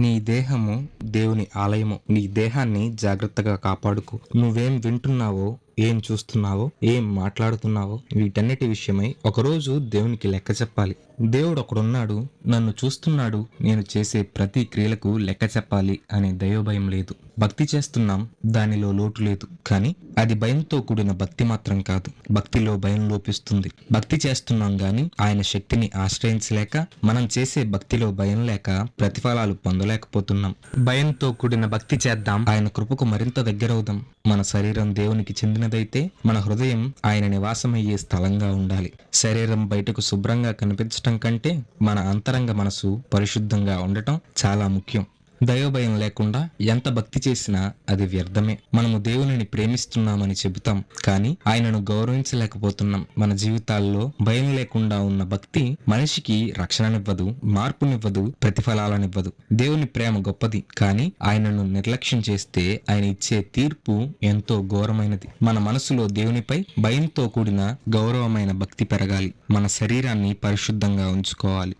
నీ దేహము దేవుని ఆలయము నీ దేహాన్ని జాగ్రత్తగా కాపాడుకో. నువ్వేం వింటున్నావో ఏం చూస్తున్నావో ఏం మాట్లాడుతున్నావో వీటన్నిటి విషయమై ఒకరోజు దేవునికి లెక్క చెప్పాలి. దేవుడు ఒకడున్నాడు నన్ను చూస్తున్నాడు నేను చేసే ప్రతి క్రియలకు లెక్క చెప్పాలి అనే దైవభయం లేదు. భక్తి చేస్తున్నాం దానిలో లోటు లేదు. కానీ అది భయంతో కూడిన భక్తి మాత్రం కాదు. భక్తిలో భయం లోపిస్తుంది. భక్తి చేస్తున్నాం గాని ఆయన శక్తిని ఆశ్రయించలేక మనం చేసే భక్తిలో భయం లేక ప్రతిఫలాలు పొందలేకపోతున్నాం. భయంతో కూడిన భక్తి చేద్దాం ఆయన కృపకు మరింత దగ్గరవుదాం. మన శరీరం దేవునికి చెందిన చెందినదైతే మన హృదయం ఆయన నివాసమయ్యే స్థలంగా ఉండాలి. శరీరం బయటకు శుభ్రంగా కనిపించటం కంటే మన అంతరంగ మనసు పరిశుద్ధంగా ఉండటం చాలా ముఖ్యం. దైవభయం లేకుండా ఎంత భక్తి చేసినా అది వ్యర్థమే. మనము దేవునిని ప్రేమిస్తున్నామని చెబుతాం కానీ ఆయనను గౌరవించలేకపోతున్నాం. మన జీవితాల్లో భయం లేకుండా ఉన్న భక్తి మనిషికి రక్షణనివ్వదు మార్పునివ్వదు ప్రతిఫలాలనివ్వదు. దేవుని ప్రేమ గొప్పది కానీ ఆయనను నిర్లక్ష్యం చేస్తే ఆయన ఇచ్చే తీర్పు ఎంతో ఘోరమైనది. మన మనసులో దేవునిపై భయంతో కూడిన గౌరవమైన భక్తి పెరగాలి. మన శరీరాన్ని పరిశుద్ధంగా ఉంచుకోవాలి.